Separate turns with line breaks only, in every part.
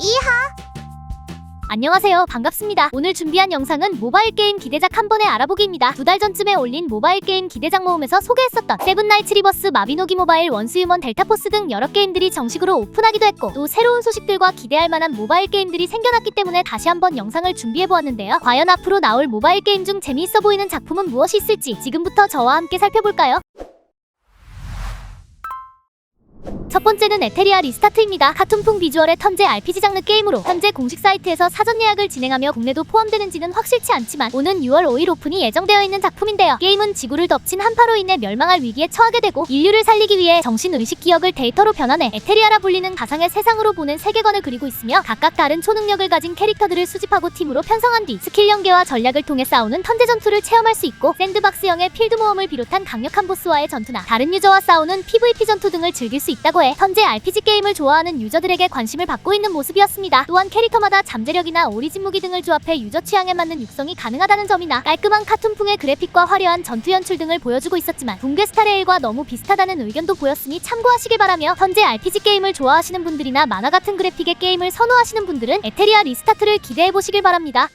이하
안녕하세요. 반갑습니다. 오늘 준비한 영상은 모바일 게임 기대작 한 번에 알아보기입니다. 두 달 전쯤에 올린 모바일 게임 기대작 모음에서 소개했었던 세븐나이츠 리버스 마비노기 모바일 원수유먼 델타포스 등 여러 게임들이 정식으로 오픈하기도 했고 또 새로운 소식들과 기대할 만한 모바일 게임들이 생겨났기 때문에 다시 한번 영상을 준비해보았는데요. 과연 앞으로 나올 모바일 게임 중 재미있어 보이는 작품은 무엇이 있을지 지금부터 저와 함께 살펴볼까요? 첫 번째는 에테리아 리스타트입니다. 카툰풍 비주얼의 턴제 RPG 장르 게임으로 현재 공식 사이트에서 사전 예약을 진행하며 국내도 포함되는지는 확실치 않지만 오는 6월 5일 오픈이 예정되어 있는 작품인데요. 게임은 지구를 덮친 한파로 인해 멸망할 위기에 처하게 되고 인류를 살리기 위해 정신 의식 기억을 데이터로 변환해 에테리아라 불리는 가상의 세상으로 보낸 세계관을 그리고 있으며 각각 다른 초능력을 가진 캐릭터들을 수집하고 팀으로 편성한 뒤 스킬 연계와 전략을 통해 싸우는 턴제 전투를 체험할 수 있고 샌드박스형의 필드 모험을 비롯한 강력한 보스와의 전투나 다른 유저와 싸우는 PVP 전투 등을 즐길 수 있다 고 해 현재 RPG 게임을 좋아하는 유저들에게 관심을 받고 있는 모습이었습니다. 또한 캐릭터마다 잠재력이나 오리진 무기 등을 조합해 유저 취향에 맞는 육성이 가능하다는 점이나 깔끔한 카툰풍의 그래픽과 화려한 전투 연출 등을 보여주고 있었지만 붕괴 스타레일과 너무 비슷하다는 의견도 보였으니 참고하시길 바라며 현재 RPG 게임을 좋아하시는 분들이나 만화 같은 그래픽의 게임을 선호하시는 분들은 에테리아 리스타트를 기대해 보시길 바랍니다.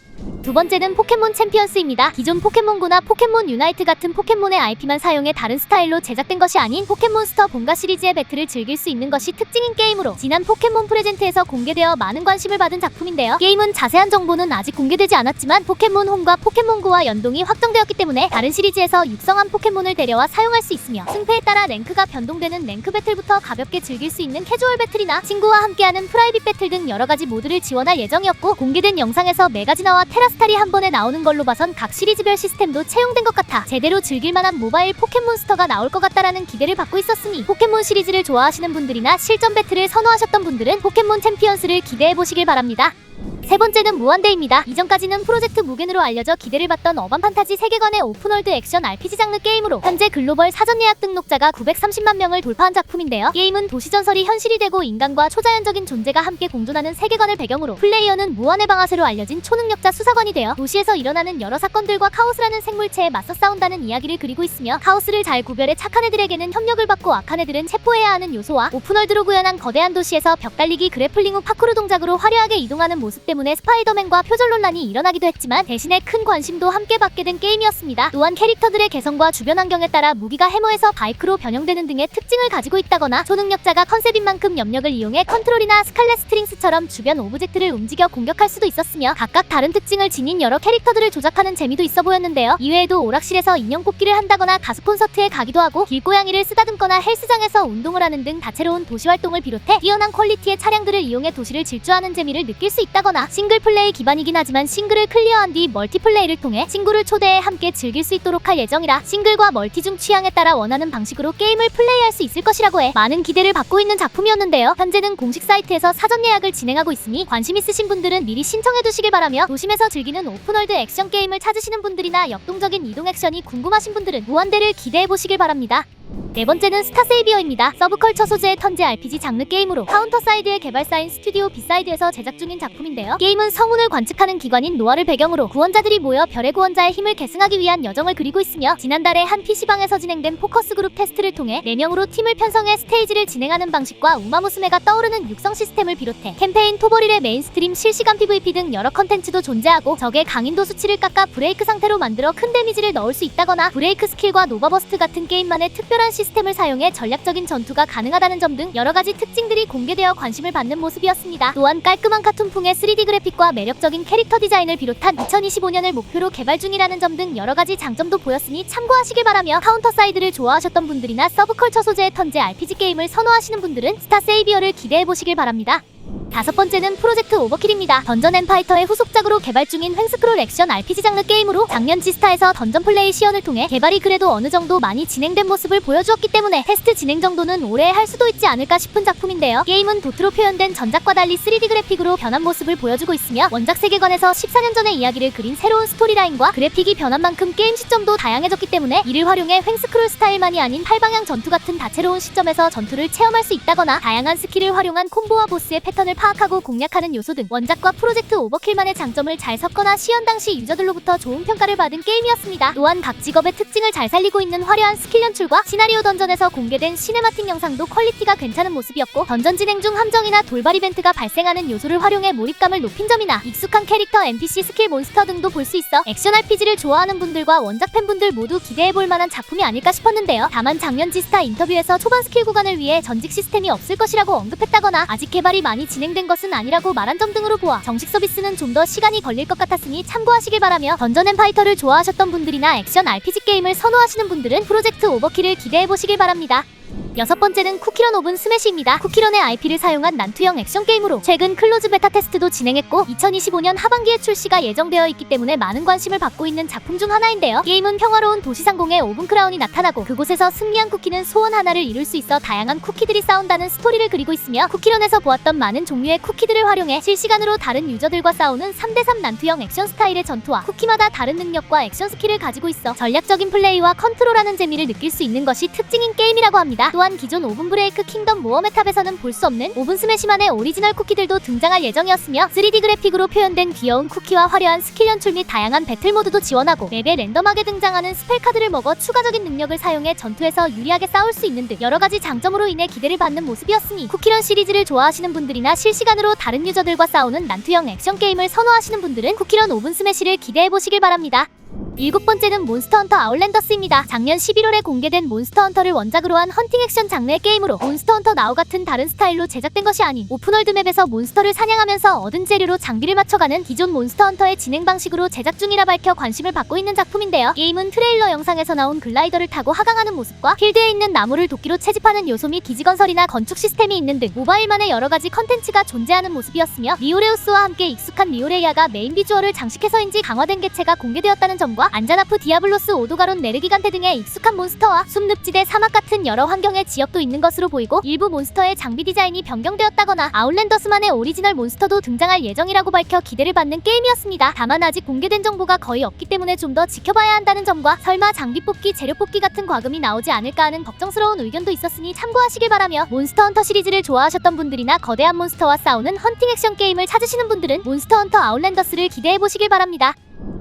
두 번째는 포켓몬 챔피언스입니다. 기존 포켓몬고나 포켓몬 유나이트 같은 포켓몬의 IP만 사용해 다른 스타일로 제작된 것이 아닌 포켓몬스터 본가 시리즈의 배틀을 즐길 수 있는 것이 특징인 게임으로 지난 포켓몬 프레젠트에서 공개되어 많은 관심을 받은 작품인데요. 게임은 자세한 정보는 아직 공개되지 않았지만 포켓몬 홈과 포켓몬고와 연동이 확정되었기 때문에 다른 시리즈에서 육성한 포켓몬을 데려와 사용할 수 있으며 승패에 따라 랭크가 변동되는 랭크 배틀부터 가볍게 즐길 수 있는 캐주얼 배틀이나 친구와 함께하는 프라이빗 배틀 등 여러 가지 모드를 지원할 예정이었고 공개된 영상에서 메가지나와 테라스탈이 한 번에 나오는 걸로 봐선 각 시리즈별 시스템도 채용된 것 같아 제대로 즐길 만한 모바일 포켓몬스터가 나올 것 같다라는 기대를 받고 있었으니 포켓몬 시리즈를 좋아하시는 분들이나 실전 배틀을 선호하셨던 분들은 포켓몬 챔피언스를 기대해 보시길 바랍니다. 세 번째는 무한대입니다. 이전까지는 프로젝트 무겐으로 알려져 기대를 받던 어반 판타지 세계관의 오픈월드 액션 RPG 장르 게임으로 현재 글로벌 사전 예약 등록자가 930만 명을 돌파한 작품인데요. 게임은 도시 전설이 현실이 되고 인간과 초자연적인 존재가 함께 공존하는 세계관을 배경으로 플레이어는 무한의 방아쇠로 알려진 초능력자 수사관이 되어 도시에서 일어나는 여러 사건들과 카오스라는 생물체에 맞서 싸운다는 이야기를 그리고 있으며 카오스를 잘 구별해 착한 애들에게는 협력을 받고 악한 애들은 체포해야 하는 요소와 오픈월드로 구현한 거대한 도시에서 벽 달리기 그래플링 후 파쿠르 동작으로 화려하게 이동하는 모습 때문에 스파이더맨과 표절 논란이 일어나기도 했지만 대신에 큰 관심도 함께 받게 된 게임이었습니다. 또한 캐릭터들의 개성과 주변 환경에 따라 무기가 해머에서 바이크로 변형되는 등의 특징을 가지고 있다거나 초능력자가 컨셉인 만큼 염력을 이용해 컨트롤이나 스칼렛 스트링스처럼 주변 오브젝트를 움직여 공격할 수도 있었으며 각각 다른 특징을 지닌 여러 캐릭터들을 조작하는 재미도 있어 보였는데요. 이외에도 오락실에서 인형 뽑기를 한다거나 가수 콘서트에 가기도 하고 길고양이를 쓰다듬거나 헬스장에서 운동을 하는 등 다채로운 도시 활동을 비롯해 뛰어난 퀄리티의 차량들을 이용해 도시를 질주하는 재미를 느낄 수 있다거나 싱글 플레이 기반이긴 하지만 싱글을 클리어한 뒤 멀티플레이를 통해 친구를 초대해 함께 즐길 수 있도록 할 예정이라 싱글과 멀티 중 취향에 따라 원하는 방식으로 게임을 플레이할 수 있을 것이라고 해 많은 기대를 받고 있는 작품이었는데요. 현재는 공식 사이트에서 사전 예약을 진행하고 있으니 관심 있으신 분들은 미리 신청해 두시길 바라며 도심에서 즐기는 오픈월드 액션 게임을 찾으시는 분들이나 역동적인 이동 액션이 궁금하신 분들은 무한대를 기대해 보시길 바랍니다. 네 번째는 스타세이비어입니다. 서브컬처 소재의 턴제 RPG 장르 게임으로 카운터 사이드의 개발사인 스튜디오 비사이드에서 제작 중인 작품인데요. 게임은 성운을 관측하는 기관인 노아를 배경으로 구원자들이 모여 별의 구원자의 힘을 계승하기 위한 여정을 그리고 있으며 지난달에 한 PC방에서 진행된 포커스 그룹 테스트를 통해 4명으로 팀을 편성해 스테이지를 진행하는 방식과 우마무스메가 떠오르는 육성 시스템을 비롯해 캠페인 토벌일의 메인스트림 실시간 PVP 등 여러 컨텐츠도 존재하고 적의 강인도 수치를 깎아 브레이크 상태로 만들어 큰 데미지를 넣을 수 있다거나 브레이크 스킬과 노바버스트 같은 게임만의 특별한 시스템을 사용해 전략적인 전투가 가능하다는 점 등 여러 가지 특징들이 공개되어 관심을 받는 모습이었습니다. 또한 깔끔한 카툰풍의 3D 그래픽과 매력적인 캐릭터 디자인을 비롯한 2025년을 목표로 개발 중이라는 점 등 여러 가지 장점도 보였으니 참고하시길 바라며 카운터 사이드를 좋아하셨던 분들이나 서브컬처 소재의 턴제 RPG 게임을 선호하시는 분들은 스타 세이비어를 기대해 보시길 바랍니다. 다섯 번째는 프로젝트 오버킬입니다. 던전 앤 파이터의 후속작으로 개발 중인 횡스크롤 액션 RPG 장르 게임으로 작년 지스타에서 던전 플레이 시연을 통해 개발이 그래도 어느 정도 많이 진행된 모습을 보여주었기 때문에 테스트 진행 정도는 오래 할 수도 있지 않을까 싶은 작품인데요. 게임은 도트로 표현된 전작과 달리 3D 그래픽으로 변한 모습을 보여주고 있으며 원작 세계관에서 14년 전의 이야기를 그린 새로운 스토리라인과 그래픽이 변한 만큼 게임 시점도 다양해졌기 때문에 이를 활용해 횡스크롤 스타일만이 아닌 팔방향 전투 같은 다채로운 시점에서 전투를 체험할 수 있다거나 다양한 스킬을 활용한 콤보와 보스의 패턴을 파악하고 공략하는 요소 등 원작과 프로젝트 오버킬만의 장점을 잘 섞거나 시연 당시 유저들로부터 좋은 평가를 받은 게임이었습니다. 또한 각 직업의 특징을 잘 살리고 있는 화려한 스킬 연출과 시나리오 던전에서 공개된 시네마틱 영상도 퀄리티가 괜찮은 모습이었고 던전 진행 중 함정이나 돌발 이벤트가 발생하는 요소를 활용해 몰입감을 높인 점이나 익숙한 캐릭터 NPC 스킬 몬스터 등도 볼 수 있어 액션 RPG를 좋아하는 분들과 원작 팬분들 모두 기대해볼 만한 작품이 아닐까 싶었는데요. 다만 작년 지스타 인터뷰에서 초반 스킬 구간을 위해 전직 시스템이 없을 것이라고 언급했다거나 아직 개발이 많이 진행 된 것은 아니라고 말한 점 등으로 보아 정식 서비스는 좀 더 시간이 걸릴 것 같았으니 참고하시길 바라며 던전 앤 파이터를 좋아하셨던 분들이나 액션 RPG 게임을 선호하시는 분들은 프로젝트 오버킬을 기대해 보시길 바랍니다. 여섯 번째는 쿠키런 오븐 스매시입니다. 쿠키런의 IP를 사용한 난투형 액션 게임으로 최근 클로즈 베타 테스트도 진행했고 2025년 하반기에 출시가 예정되어 있기 때문에 많은 관심을 받고 있는 작품 중 하나인데요. 게임은 평화로운 도시 상공에 오븐 크라운이 나타나고 그곳에서 승리한 쿠키는 소원 하나를 이룰 수 있어 다양한 쿠키들이 싸운다는 스토리를 그리고 있으며 쿠키런에서 보았던 많은 종류의 쿠키들을 활용해 실시간으로 다른 유저들과 싸우는 3대3 난투형 액션 스타일의 전투와 쿠키마다 다른 능력과 액션 스킬을 가지고 있어 전략적인 플레이와 컨트롤하는 재미를 느낄 수 있는 것이 특징인 게임이라고 합니다. 또한 기존 오븐 브레이크 킹덤 모험의 탑에서는 볼 수 없는 오븐 스매시만의 오리지널 쿠키들도 등장할 예정이었으며 3D 그래픽으로 표현된 귀여운 쿠키와 화려한 스킬 연출 및 다양한 배틀 모드도 지원하고 맵에 랜덤하게 등장하는 스펠 카드를 먹어 추가적인 능력을 사용해 전투에서 유리하게 싸울 수 있는 등 여러 가지 장점으로 인해 기대를 받는 모습이었으니 쿠키런 시리즈를 좋아하시는 분들이나 실시간으로 다른 유저들과 싸우는 난투형 액션 게임을 선호하시는 분들은 쿠키런 오븐 스매시를 기대해 보시길 바랍니다. 일곱 번째는 몬스터 헌터 아웃랜더스입니다. 작년 11월에 공개된 몬스터 헌터를 원작으로 한 헌팅 액션 장르의 게임으로 몬스터 헌터 나우 같은 다른 스타일로 제작된 것이 아닌 오픈월드 맵에서 몬스터를 사냥하면서 얻은 재료로 장비를 맞춰가는 기존 몬스터 헌터의 진행 방식으로 제작 중이라 밝혀 관심을 받고 있는 작품인데요. 게임은 트레일러 영상에서 나온 글라이더를 타고 하강하는 모습과 필드에 있는 나무를 도끼로 채집하는 요소 및 기지 건설이나 건축 시스템이 있는 등 모바일만의 여러 가지 컨텐츠가 존재하는 모습이었으며 리오레우스와 함께 익숙한 리오레이아가 메인 비주얼을 장식해서인지 강화된 개체가 공개되었다는 점과 안자나프 디아블로스 오도가론 네르기간테 등의 익숙한 몬스터와 숨늪지대 사막 같은 여러 환경의 지역도 있는 것으로 보이고 일부 몬스터의 장비 디자인이 변경되었다거나 아웃랜더스만의 오리지널 몬스터도 등장할 예정이라고 밝혀 기대를 받는 게임이었습니다. 다만 아직 공개된 정보가 거의 없기 때문에 좀 더 지켜봐야 한다는 점과 설마 장비 뽑기, 재료 뽑기 같은 과금이 나오지 않을까 하는 걱정스러운 의견도 있었으니 참고하시길 바라며 몬스터 헌터 시리즈를 좋아하셨던 분들이나 거대한 몬스터와 싸우는 헌팅 액션 게임을 찾으시는 분들은 몬스터 헌터 아웃랜더스를 기대해 보시길 바랍니다.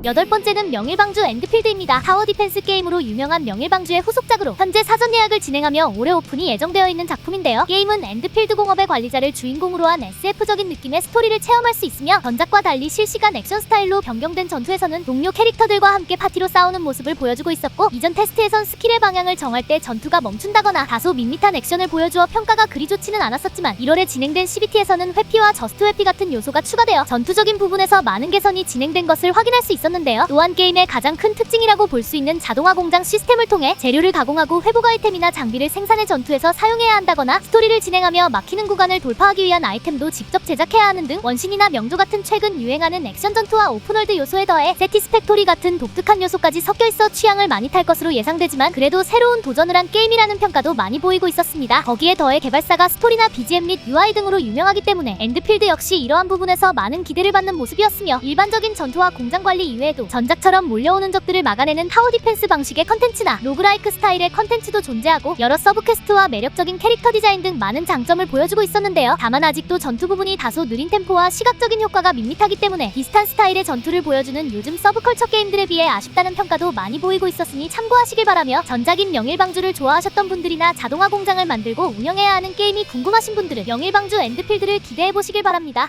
여덟 번째는 명일방주 엔드필드입니다. 타워 디펜스 게임으로 유명한 명일방주의 후속작으로 현재 사전 예약을 진행하며 올해 오픈이 예정되어 있는 작품인데요. 게임은 엔드필드 공업의 관리자를 주인공으로 한 SF적인 느낌의 스토리를 체험할 수 있으며 전작과 달리 실시간 액션 스타일로 변경된 전투에서는 동료 캐릭터들과 함께 파티로 싸우는 모습을 보여주고 있었고 이전 테스트에선 스킬의 방향을 정할 때 전투가 멈춘다거나 다소 밋밋한 액션을 보여주어 평가가 그리 좋지는 않았었지만 1월에 진행된 CBT에서는 회피와 저스트 회피 같은 요소가 추가되어 전투적인 부분에서 많은 개선이 진행된 것을 확인할 수 있었는데요. 또한 게임의 가장 큰 특징이라고 볼 수 있는 자동화 공장 시스템을 통해 재료를 가공하고 회복 아이템이나 장비를 생산해 전투에서 사용해야 한다거나 스토리를 진행하며 막히는 구간을 돌파하기 위한 아이템도 직접 제작해야 하는 등 원신이나 명조 같은 최근 유행하는 액션 전투와 오픈월드 요소에 더해 세티스팩토리 같은 독특한 요소까지 섞여 있어 취향을 많이 탈 것으로 예상되지만 그래도 새로운 도전을 한 게임이라는 평가도 많이 보이고 있었습니다. 거기에 더해 개발사가 스토리나 BGM 및 UI 등으로 유명하기 때문에 엔드필드 역시 이러한 부분에서 많은 기대를 받는 모습이었으며 일반적인 전투와 공장 관리 이외 에도 전작처럼 몰려오는 적들을 막아내는 타워 디펜스 방식의 컨텐츠나 로그라이크 스타일의 컨텐츠도 존재하고 여러 서브퀘스트와 매력적인 캐릭터 디자인 등 많은 장점을 보여주고 있었는데요. 다만 아직도 전투 부분이 다소 느린 템포와 시각적인 효과가 밋밋하기 때문에 비슷한 스타일의 전투를 보여주는 요즘 서브컬처 게임들에 비해 아쉽다는 평가도 많이 보이고 있었으니 참고하시길 바라며 전작인 명일방주를 좋아하셨던 분들이나 자동화 공장을 만들고 운영해야 하는 게임이 궁금하신 분들은 명일방주 엔드필드를 기대해 보시길 바랍니다.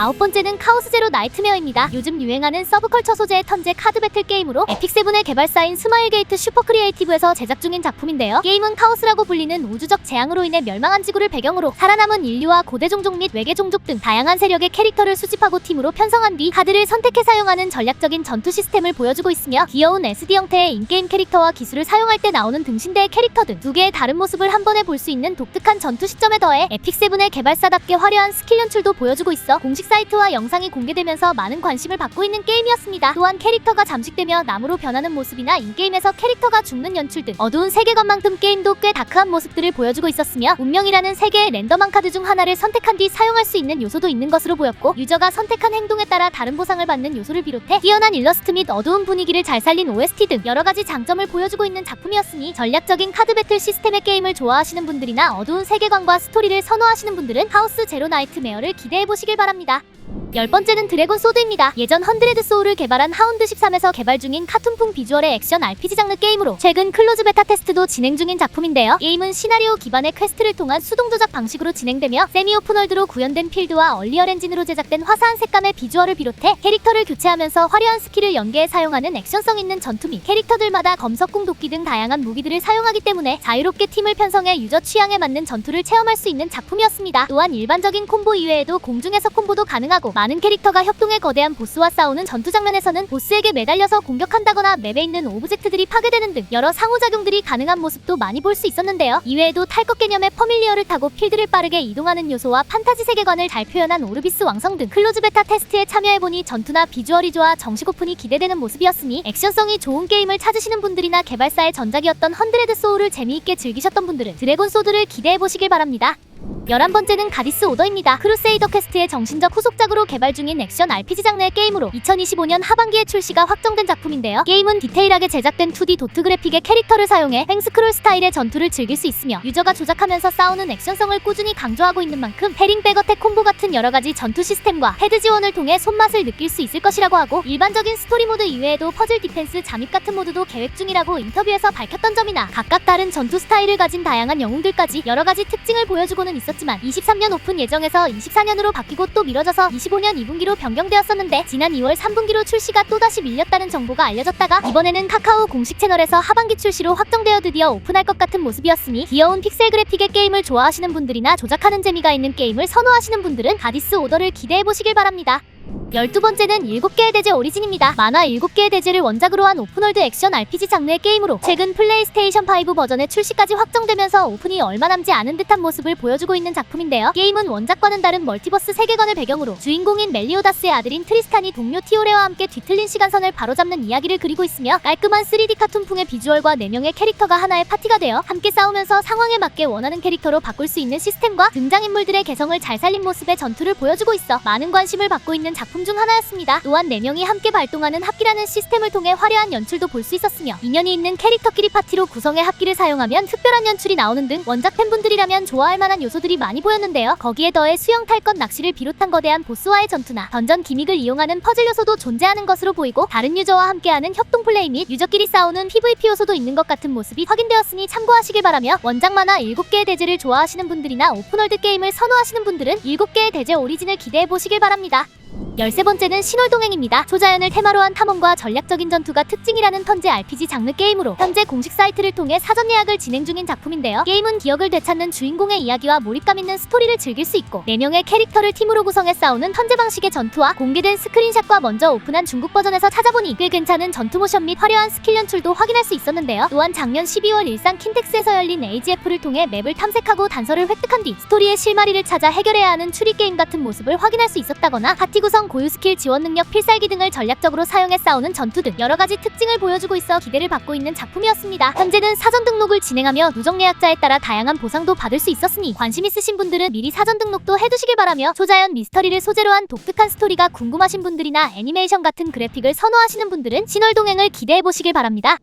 아홉 번째는 카오스 제로 나이트메어입니다. 요즘 유행하는 서브컬처 소재의 턴제 카드 배틀 게임으로 에픽세븐의 개발사인 스마일게이트 슈퍼 크리에이티브에서 제작 중인 작품인데요. 게임은 카오스라고 불리는 우주적 재앙으로 인해 멸망한 지구를 배경으로 살아남은 인류와 고대 종족 및 외계 종족 등 다양한 세력의 캐릭터를 수집하고 팀으로 편성한 뒤 카드를 선택해 사용하는 전략적인 전투 시스템을 보여주고 있으며 귀여운 SD 형태의 인게임 캐릭터와 기술을 사용할 때 나오는 등신대의 캐릭터 등 두 개의 다른 모습을 한 번에 볼 수 있는 독특한 전투 시점에 더해 에픽세븐의 개발사답게 화려한 스킬 연출도 보여주고 있어 공식 사이트와 영상이 공개되면서 많은 관심을 받고 있는 게임이었습니다. 또한 캐릭터가 잠식되며 나무로 변하는 모습이나 인게임에서 캐릭터가 죽는 연출 등 어두운 세계관만큼 게임도 꽤 다크한 모습들을 보여주고 있었으며 운명이라는 세계의 랜덤한 카드 중 하나를 선택한 뒤 사용할 수 있는 요소도 있는 것으로 보였고 유저가 선택한 행동에 따라 다른 보상을 받는 요소를 비롯해 뛰어난 일러스트 및 어두운 분위기를 잘 살린 OST 등 여러 가지 장점을 보여주고 있는 작품이었으니 전략적인 카드 배틀 시스템의 게임을 좋아하시는 분들이나 어두운 세계관과 스토리를 선호하시는 분들은 하우스 제로 나이트 메어를 기대해 보시길 바랍 니다. 열 번째는 드래곤 소드입니다. 예전 헌드레드 소울을 개발한 하운드 13에서 개발 중인 카툰풍 비주얼의 액션 RPG 장르 게임으로 최근 클로즈 베타 테스트도 진행 중인 작품인데요. 게임은 시나리오 기반의 퀘스트를 통한 수동 조작 방식으로 진행되며 세미 오픈 월드로 구현된 필드와 얼리얼 엔진으로 제작된 화사한 색감의 비주얼을 비롯해 캐릭터를 교체하면서 화려한 스킬을 연계해 사용하는 액션성 있는 전투 및 캐릭터들마다 검석궁 도끼 등 다양한 무기들을 사용하기 때문에 자유롭게 팀을 편성해 유저 취향에 맞는 전투를 체험할 수 있는 작품이었습니다. 또한 일반적인 콤보 이외에도 공중에서 콤보 도 가능하고 많은 캐릭터가 협동해 거대한 보스와 싸우는 전투 장면에서는 보스에게 매달려서 공격한다거나 맵에 있는 오브젝트들이 파괴되는 등 여러 상호작용들이 가능한 모습도 많이 볼 수 있었는데요. 이외에도 탈것 개념의 퍼밀리어를 타고 필드를 빠르게 이동하는 요소와 판타지 세계관을 잘 표현한 오르비스 왕성 등 클로즈 베타 테스트에 참여해보니 전투나 비주얼이 좋아 정식 오픈이 기대되는 모습이었으니 액션성이 좋은 게임을 찾으시는 분들이나 개발사의 전작이었던 헌드레드 소울을 재미있게 즐기셨던 분들은 드래곤 소드를 기대해보시길 바랍니다. 11번째는 가디스 오더입니다. 크루세이더 퀘스트의 정신적 후속작으로 개발 중인 액션 RPG 장르의 게임으로 2025년 하반기에 출시가 확정된 작품인데요. 게임은 디테일하게 제작된 2D 도트 그래픽의 캐릭터를 사용해 횡스크롤 스타일의 전투를 즐길 수 있으며 유저가 조작하면서 싸우는 액션성을 꾸준히 강조하고 있는 만큼 패링 백어택 콤보 같은 여러 가지 전투 시스템과 헤드 지원을 통해 손맛을 느낄 수 있을 것이라고 하고 일반적인 스토리 모드 이외에도 퍼즐 디펜스 잠입 같은 모드도 계획 중이라고 인터뷰에서 밝혔던 점이나 각각 다른 전투 스타일을 가진 다양한 영웅들까지 여러 가지 특징을 보여주고는 있었 지만 23년 오픈 예정에서 24년으로 바뀌고 또 미뤄져서 25년 2분기로 변경되었었는데 지난 2월 3분기로 출시가 또다시 밀렸다는 정보가 알려졌다가 이번에는 카카오 공식 채널에서 하반기 출시로 확정되어 드디어 오픈할 것 같은 모습이었으니 귀여운 픽셀 그래픽의 게임을 좋아하시는 분들이나 조작하는 재미가 있는 게임을 선호하시는 분들은 가디스 오더를 기대해 보시길 바랍니다. 12번째는 7개의 대제 오리진입니다. 만화 7개의 대제를 원작으로 한 오픈월드 액션 RPG 장르의 게임으로 최근 플레이스테이션 5 버전의 출시까지 확정되면서 오픈이 얼마 남지 않은 듯한 모습을 보여주고 있는 작품인데요. 게임은 원작과는 다른 멀티버스 세계관을 배경으로 주인공인 멜리오다스의 아들인 트리스탄이 동료 티오레와 함께 뒤틀린 시간선을 바로잡는 이야기를 그리고 있으며 깔끔한 3D 카툰풍의 비주얼과 4명의 캐릭터가 하나의 파티가 되어 함께 싸우면서 상황에 맞게 원하는 캐릭터로 바꿀 수 있는 시스템과 등장인물들의 개성을 잘 살린 모습의 전투를 보여주고 있어 많은 관심을 받고 있는 작품 중 하나였습니다. 또한 4명이 함께 발동하는 합기라는 시스템을 통해 화려한 연출도 볼 수 있었으며 인연이 있는 캐릭터끼리 파티로 구성의 합기를 사용하면 특별한 연출이 나오는 등 원작 팬분들이라면 좋아할 만한 요소들이 많이 보였는데요. 거기에 더해 수영 탈것 낚시를 비롯한 거대한 보스와의 전투나 던전 기믹을 이용하는 퍼즐 요소도 존재하는 것으로 보이고 다른 유저와 함께하는 협동 플레이 및 유저끼리 싸우는 PVP 요소도 있는 것 같은 모습이 확인되었으니 참고하시길 바라며 원작 만화 7개의 대제를 좋아하시는 분들이나 오픈월드 게임을 선호하시는 분들은 7개의 대제 오리진을 기대해 보시길 바랍니다. 13번째는 신월동행입니다. 초자연을 테마로 한 탐험과 전략적인 전투가 특징이라는 턴제 RPG 장르 게임으로 현재 공식 사이트를 통해 사전 예약을 진행 중인 작품인데요. 게임은 기억을 되찾는 주인공의 이야기와 몰입감 있는 스토리를 즐길 수 있고 4명의 캐릭터를 팀으로 구성해 싸우는 턴제 방식의 전투와 공개된 스크린샷과 먼저 오픈한 중국 버전에서 찾아보니 꽤 괜찮은 전투 모션 및 화려한 스킬 연출도 확인할 수 있었는데요. 또한 작년 12월 일산 킨텍스에서 열린 AGF를 통해 맵을 탐색하고 단서를 획득한 뒤 스토리의 실마리를 찾아 해결해야 하는 추리 게임 같은 모습을 확인할 수 있었다거나 파티 구성 고유 스킬 지원 능력 필살기 등을 전략적으로 사용해 싸우는 전투 등 여러 가지 특징을 보여주고 있어 기대를 받고 있는 작품이었습니다. 현재는 사전 등록을 진행하며 누적 예약자에 따라 다양한 보상도 받을 수 있었으니 관심 있으신 분들은 미리 사전 등록도 해두시길 바라며 초자연 미스터리를 소재로 한 독특한 스토리가 궁금하신 분들이나 애니메이션 같은 그래픽을 선호하시는 분들은 신월동행을 기대해 보시길 바랍니다.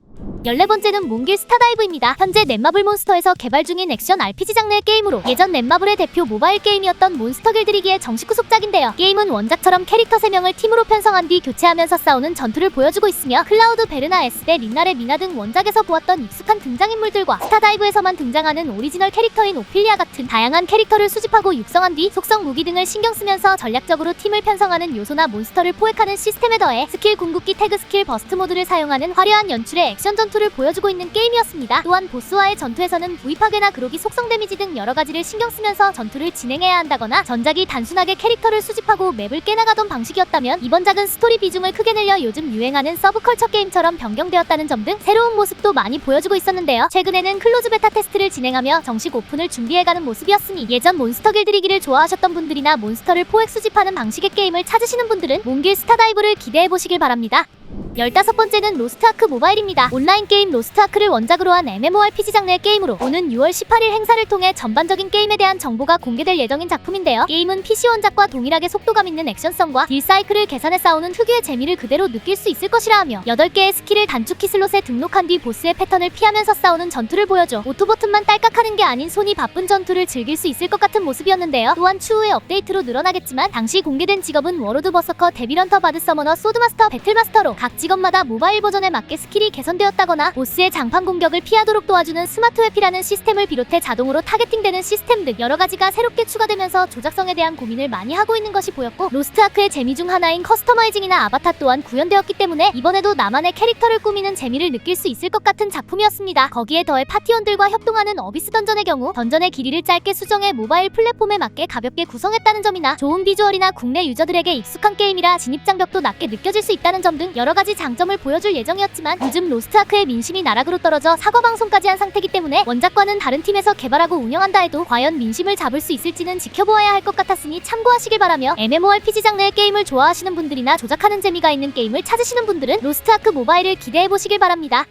14번째는 몽길 스타다이브입니다. 현재 넷마블 몬스터에서 개발 중인 액션 RPG 장르의 게임으로 예전 넷마블의 대표 모바일 게임이었던 몬스터 길들이기의 정식 후속작인데요. 게임은 원작처럼 캐릭터 3명을 팀으로 편성한 뒤 교체하면서 싸우는 전투를 보여주고 있으며 클라우드 베르나 에스데 린나레 미나 등 원작에서 보았던 익숙한 등장인물들과 스타다이브에서만 등장하는 오리지널 캐릭터인 오피리아 같은 다양한 캐릭터를 수집하고 육성한 뒤 속성 무기 등을 신경 쓰면서 전략적으로 팀을 편성하는 요소나 몬스터를 포획하는 시스템에 더해 스킬 궁극기 태그 스킬 버스트 모드를 사용하는 화려한 연출의 액션 전투 를 보여주고 있는 게임이었습니다. 또한 보스와의 전투에서는 부위 파괴나 그로기 속성 데미지 등 여러 가지를 신경 쓰면서 전투를 진행해야 한다거나 전작이 단순하게 캐릭터를 수집하고 맵을 깨나가던 방식이었다면 이번 작은 스토리 비중을 크게 늘려 요즘 유행하는 서브컬처 게임처럼 변경되었다는 점 등 새로운 모습도 많이 보여주고 있었는데요. 최근에는 클로즈 베타 테스트를 진행하며 정식 오픈을 준비해가는 모습이었으니 예전 몬스터 길들이기를 좋아하셨던 분들이나 몬스터를 포획 수집하는 방식의 게임을 찾으시는 분들은 몽길 스타다이브를 기대해 보시길 바랍니다. 15번째는 로스트아크 모바일입니다. 온라인 게임 로스트아크를 원작으로 한 MMORPG 장르의 게임으로 오는 6월 18일 행사를 통해 전반적인 게임에 대한 정보가 공개될 예정인 작품인데요. 게임은 PC 원작과 동일하게 속도감 있는 액션성과 딜 사이클을 계산해 싸우는 특유의 재미를 그대로 느낄 수 있을 것이라 하며 8개의 스킬을 단축키 슬롯에 등록한 뒤 보스의 패턴을 피하면서 싸우는 전투를 보여줘 오토버튼만 딸깍하는 게 아닌 손이 바쁜 전투를 즐길 수 있을 것 같은 모습이었는데요. 또한 추후에 업데이트로 늘어나겠지만 당시 공개된 직업은 워로드 버서커, 데빌런터, 바드 서머너, 소드마스터, 배틀마스터로 각 직업마다 모바일 버전에 맞게 스킬이 개선되었다거나 보스의 장판 공격을 피하도록 도와주는 스마트 회피라는 시스템을 비롯해 자동으로 타겟팅되는 시스템 등 여러 가지가 새롭게 추가되면서 조작성에 대한 고민을 많이 하고 있는 것이 보였고 로스트 아크의 재미 중 하나인 커스터마이징이나 아바타 또한 구현되었기 때문에 이번에도 나만의 캐릭터를 꾸미는 재미를 느낄 수 있을 것 같은 작품이었습니다. 거기에 더해 파티원들과 협동하는 어비스 던전의 경우 던전의 길이를 짧게 수정해 모바일 플랫폼에 맞게 가볍게 구성했다는 점이나 좋은 비주얼이나 국내 유저들에게 익숙한 게임이라 진입 장벽도 낮게 느껴질 수 있다는 점 등 여러 가지 장점을 보여줄 예정이었지만 요즘 로스트아크의 민심이 나락으로 떨어져 사과 방송까지 한 상태이기 때문에 원작과는 다른 팀에서 개발하고 운영한다 해도 과연 민심을 잡을 수 있을지는 지켜보아야 할 것 같았으니 참고하시길 바라며 MMORPG 장르의 게임을 좋아하시는 분들이나 조작하는 재미가 있는 게임을 찾으시는 분들은 로스트아크 모바일을 기대해 보시길 바랍니다.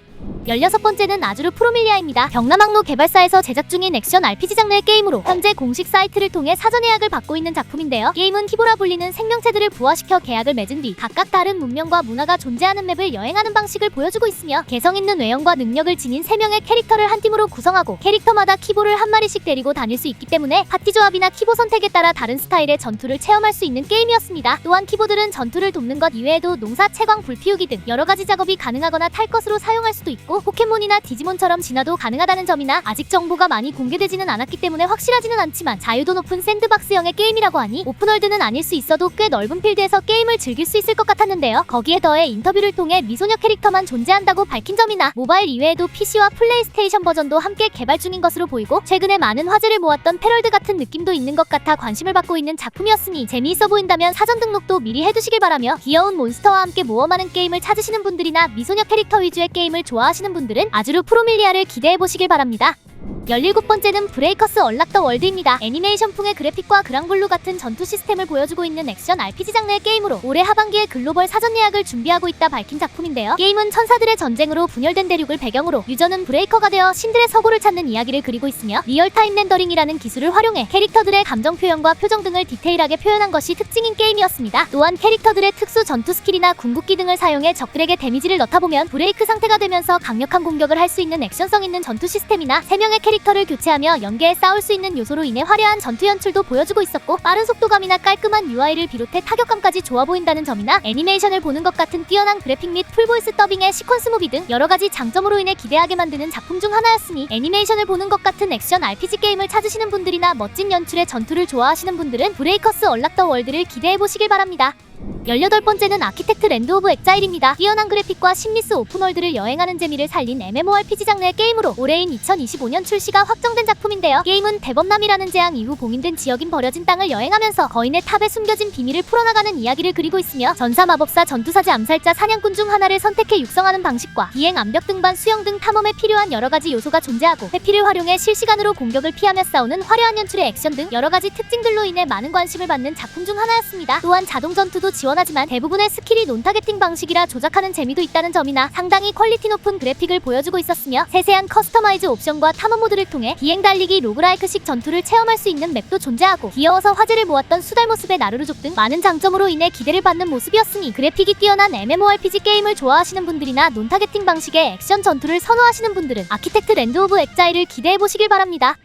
16번째는 아주르 프로밀리아입니다. 경남항로 개발사에서 제작 중인 액션 RPG 장르의 게임으로 현재 공식 사이트를 통해 사전 예약을 받고 있는 작품인데요. 게임은 히보라 불리는 생명체들을 부화시켜 계약을 맺은 뒤 각각 다른 문명과 문화가 존재하는 맵을 여행하는 방식을 보여주고 있으며 개성 있는 외형과 능력을 지닌 3명의 캐릭터를 한 팀으로 구성하고 캐릭터마다 키보를 한 마리씩 데리고 다닐 수 있기 때문에 파티 조합이나 키보 선택에 따라 다른 스타일의 전투를 체험할 수 있는 게임이었습니다. 또한 키보들은 전투를 돕는 것 이외에도 농사 채광 불 피우기 등 여러 가지 작업이 가능하거나 탈 것으로 사용할 수도 있고 포켓몬이나 디지몬처럼 진화도 가능하다는 점이나 아직 정보가 많이 공개되지는 않았기 때문에 확실하지는 않지만 자유도 높은 샌드박스형의 게임이라고 하니 오픈월드는 아닐 수 있어도 꽤 넓은 필드에서 게임을 즐길 수 있을 것 같았는데요. 거기에 더해 인터뷰를 통해 미소녀 캐릭터만 존재한다고 밝힌 점이나 모바일 이외에도 PC와 플레이스테이션 버전도 함께 개발 중인 것으로 보이고 최근에 많은 화제를 모았던 패럴드 같은 느낌도 있는 것 같아 관심을 받고 있는 작품이었으니 재미있어 보인다면 사전 등록도 미리 해두시길 바라며 귀여운 몬스터와 함께 모험하는 게임을 찾으시는 분들이나 미소녀 캐릭터 위주의 게임을 좋아하시는 분들은 아주르 프로밀리아를 기대해 보시길 바랍니다. 17번째는 브레이커스 얼락더 월드입니다. 애니메이션풍의 그래픽과 그랑블루 같은 전투 시스템을 보여주고 있는 액션 RPG 장르의 게임으로 올해 하반기에 글로벌 사전 예약을 준비하고 있다 밝힌 작품인데요. 게임은 천사들의 전쟁으로 분열된 대륙을 배경으로 유저는 브레이커가 되어 신들의 서고를 찾는 이야기를 그리고 있으며 리얼타임 렌더링이라는 기술을 활용해 캐릭터들의 감정 표현과 표정 등을 디테일하게 표현한 것이 특징인 게임이었습니다. 또한 캐릭터들의 특수 전투 스킬이나 궁극기 등을 사용해 적들에게 데미지를 넣다 보면 브레이크 상태가 되면서 강력한 공격을 할 수 있는 액션성 있는 전투 시스템이나 3명의 캐릭터 를 교체하며 연계해 싸울 수 있는 요소로 인해 화려한 전투 연출도 보여주고 있었고 빠른 속도감이나 깔끔한 UI를 비롯해 타격감까지 좋아 보인다는 점이나 애니메이션을 보는 것 같은 뛰어난 그래픽 및 풀보이스 더빙의 시퀀스 무비 등 여러 가지 장점으로 인해 기대하게 만드는 작품 중 하나였으니 애니메이션을 보는 것 같은 액션 RPG 게임을 찾으시는 분들이나 멋진 연출의 전투를 좋아하시는 분들은 브레이커스 얼락더 월드를 기대해 보시길 바랍니다. 18번째는 아키텍트 랜드 오브 엑자일입니다. 뛰어난 그래픽과 심리스 오픈월드를 여행하는 재미를 살린 MMORPG 장르의 게임으로 올해인 2025년 출시가 확정된 작품인데요. 게임은 대범남이라는 재앙 이후 봉인된 지역인 버려진 땅을 여행하면서 거인의 탑에 숨겨진 비밀을 풀어나가는 이야기를 그리고 있으며 전사 마법사 전투사제 암살자 사냥꾼 중 하나를 선택해 육성하는 방식과 비행 암벽 등반 수영 등 탐험에 필요한 여러 가지 요소가 존재하고 회피를 활용해 실시간으로 공격을 피하며 싸우는 화려한 연출의 액션 등 여러 가지 특징들로 인해 많은 관심을 받는 작품 중 하나였습니다. 또한 자동 전투도 지원하지만 대부분의 스킬이 논 타겟팅 방식이라 조작하는 재미도 있다는 점이나 상당히 퀄리티 높은 그래픽을 보여주고 있었으며 세세한 커스터마이즈 옵션과 탐험 모드를 통해 비행 달리기 로그라이크식 전투를 체험할 수 있는 맵도 존재하고 귀여워서 화제를 모았던 수달 모습의 나루루족 등 많은 장점으로 인해 기대를 받는 모습이었으니 그래픽이 뛰어난 MMORPG 게임을 좋아하시는 분들이나 논 타겟팅 방식의 액션 전투를 선호하시는 분들은 아키텍트 랜드 오브 엑자일을 기대해 보시길 바랍니다.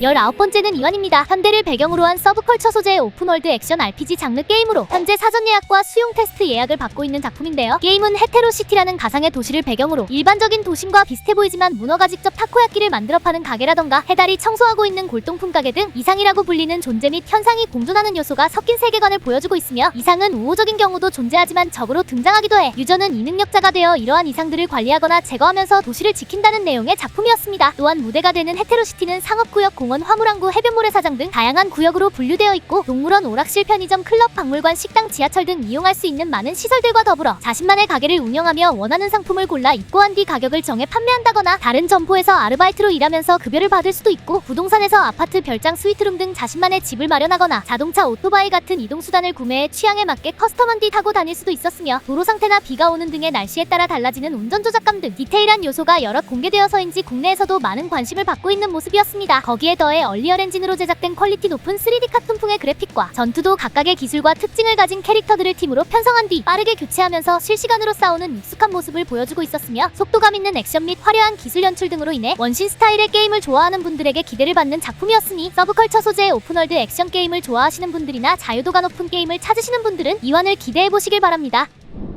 19번째는 이완입니다. 현대를 배경으로 한 서브컬처 소재의 오픈월드 액션 RPG 장르 게임으로 현재 사전 예약과 수용 테스트 예약을 받고 있는 작품인데요. 게임은 헤테로시티라는 가상의 도시를 배경으로 일반적인 도심과 비슷해 보이지만 문어가 직접 타코야끼를 만들어 파는 가게라던가 해달이 청소하고 있는 골동품 가게 등 이상이라고 불리는 존재 및 현상이 공존하는 요소가 섞인 세계관을 보여주고 있으며 이상은 우호적인 경우도 존재하지만 적으로 등장하기도 해 유저는 이 능력자가 되어 이러한 이상들을 관리하거나 제거하면서 도시를 지킨다는 내용의 작품이었습니다. 또한 무대가 되는 헤테로시티는 상업구역 공원, 화물항구, 해변모래사장 등 다양한 구역으로 분류되어 있고 동물원, 오락실, 편의점, 클럽, 박물관, 식당, 지하철 등 이용할 수 있는 많은 시설들과 더불어 자신만의 가게를 운영하며 원하는 상품을 골라 입고한 뒤 가격을 정해 판매한다거나 다른 점포에서 아르바이트로 일하면서 급여를 받을 수도 있고 부동산에서 아파트, 별장, 스위트룸 등 자신만의 집을 마련하거나 자동차, 오토바이 같은 이동수단을 구매해 취향에 맞게 커스텀한 뒤 타고 다닐 수도 있었으며 도로 상태나 비가 오는 등의 날씨에 따라 달라지는 운전 조작감 등 디테일한 요소가 여럿 공개되어서인지 국내에서도 많은 관심을 받고 있는 모습이었습니다. 거기에 더해 얼리얼 엔진으로 제작된 퀄리티 높은 3D 카툰풍의 그래픽과 전투도 각각의 기술과 특징을 가진 캐릭터들을 팀으로 편성한 뒤 빠르게 교체하면서 실시간으로 싸우는 익숙한 모습을 보여주고 있었으며 속도감 있는 액션 및 화려한 기술 연출 등으로 인해 원신 스타일의 게임을 좋아하는 분들에게 기대를 받는 작품이었으니 서브컬처 소재의 오픈월드 액션 게임을 좋아하시는 분들이나 자유도가 높은 게임을 찾으시는 분들은 이완을 기대해 보시길 바랍니다.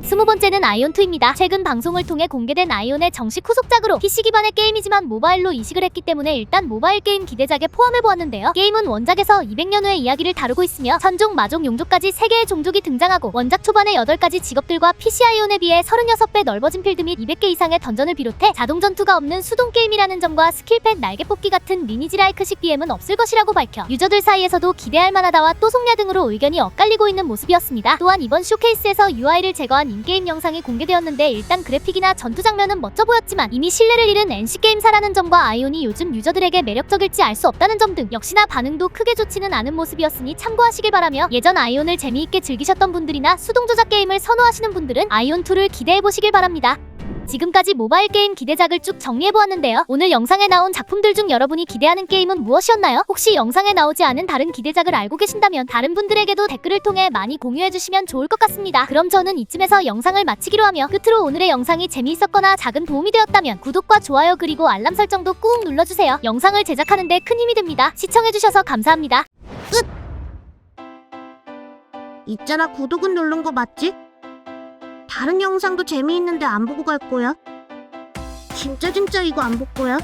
스무 번째는 아이온2입니다. 최근 방송을 통해 공개된 아이온의 정식 후속작으로 PC 기반의 게임이지만 모바일로 이식을 했기 때문에 일단 모바일 게임 기대작에 포함해 보았는데요. 게임은 원작에서 200년 후의 이야기를 다루고 있으며 천종, 마종, 용족까지 3개의 종족이 등장하고 원작 초반의 8가지 직업들과 PC 아이온에 비해 36배 넓어진 필드 및 200개 이상의 던전을 비롯해 자동 전투가 없는 수동 게임이라는 점과 스킬펫 날개 뽑기 같은 리니지 라이크식 BM은 없을 것이라고 밝혀 유저들 사이에서도 기대할 만하다와 또 속냐 등으로 의견이 엇갈리고 있는 모습이었습니다. 또한 이번 쇼케이스에서 UI를 제거 한 인게임 영상이 공개되었는데 일단 그래픽이나 전투 장면은 멋져 보였지만 이미 신뢰를 잃은 NC게임사라는 점과 아이온이 요즘 유저들에게 매력적일지 알 수 없다는 점 등 역시나 반응도 크게 좋지는 않은 모습이었으니 참고하시길 바라며 예전 아이온을 재미있게 즐기셨던 분들이나 수동 조작 게임을 선호하시는 분들은 아이온2를 기대해 보시길 바랍니다. 지금까지 모바일 게임 기대작을 쭉 정리해보았는데요. 오늘 영상에 나온 작품들 중 여러분이 기대하는 게임은 무엇이었나요? 혹시 영상에 나오지 않은 다른 기대작을 알고 계신다면 다른 분들에게도 댓글을 통해 많이 공유해주시면 좋을 것 같습니다. 그럼 저는 이쯤에서 영상을 마치기로 하며 끝으로 오늘의 영상이 재미있었거나 작은 도움이 되었다면 구독과 좋아요 그리고 알람 설정도 꾹 눌러주세요. 영상을 제작하는데 큰 힘이 됩니다. 시청해주셔서 감사합니다.
있잖아 구독은 누른 거 맞지? 다른 영상도 재미있는데 안 보고 갈 거야? 진짜 진짜 이거 안 볼 거야?